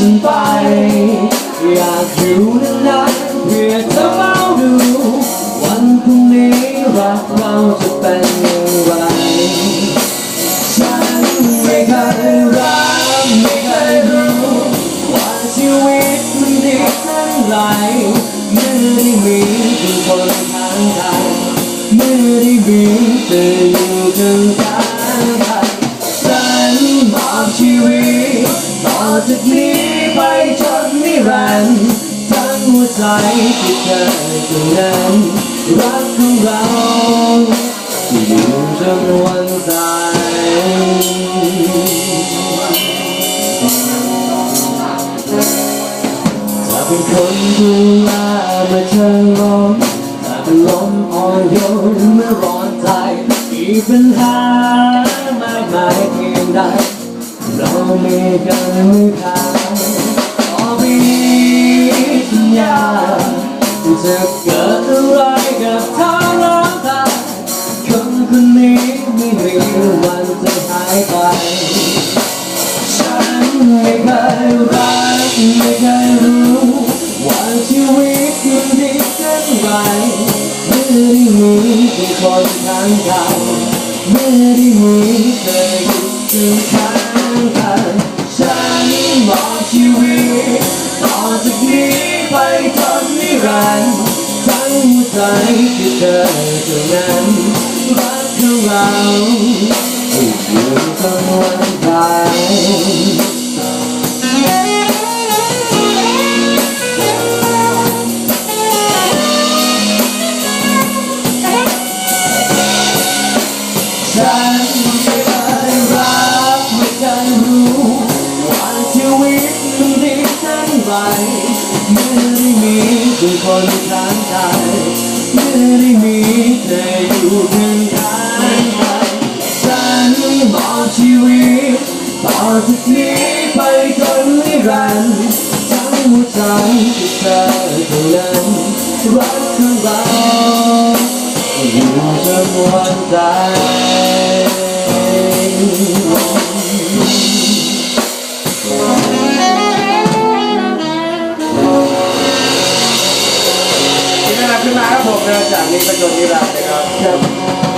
ฉันไป อยากอยู่นานๆเพื่อจะเฝ้าดู วันพรุ่งนี้รักเราจะเป็นอย่างไร ฉันไม่เคยรักไม่เคยรู้ว่าชีวิตมันดีเท่าไหรเมื่อได้มีเป็นคนข้างกายเมื่อได้มีเธออยู่ข้างกาย ฉันบอกชีวิตต่อจากนี้ นนิรันดร์ทั้งหัวใจที่เธอตรงนั้นรักของเราจะอยู่จนวันตายถ้าเป็นคนดูแลเมื่อเธอร้องถ้าเป็นลมอ่อนโยนเมื่อร้อนใจมีปัญหามากมายเพียงใดเรามีกันไม่ขาด จะเกิดอะไรกับเธอแล้วตาคนคนนี้ไม่มีวันจะหายไป ฉันไม่เคยรักไม่เคยรู้ว่าชีวิตมันดีเช่นไรเมื่อได้มีเป็นคนข้างกายเมื่อได้มีเธออยู่ข้าง ใจที่เธอเท่านั้นรักของเรา ไรเมื่อได้มีเป็นคนข้างกายเมื่อได้มีเธออยู่ข้างข้างกายฉันบอกชีวิตต่อจากนี้ไปจนนิรันดร์ทั้งหัวใจที่เธอเท่านั้นรักของเราอยู่จนวันตาย ที่น่ารักขึ้นมาครับผมนะจากนี้ประจนนิรันดร์นะครับ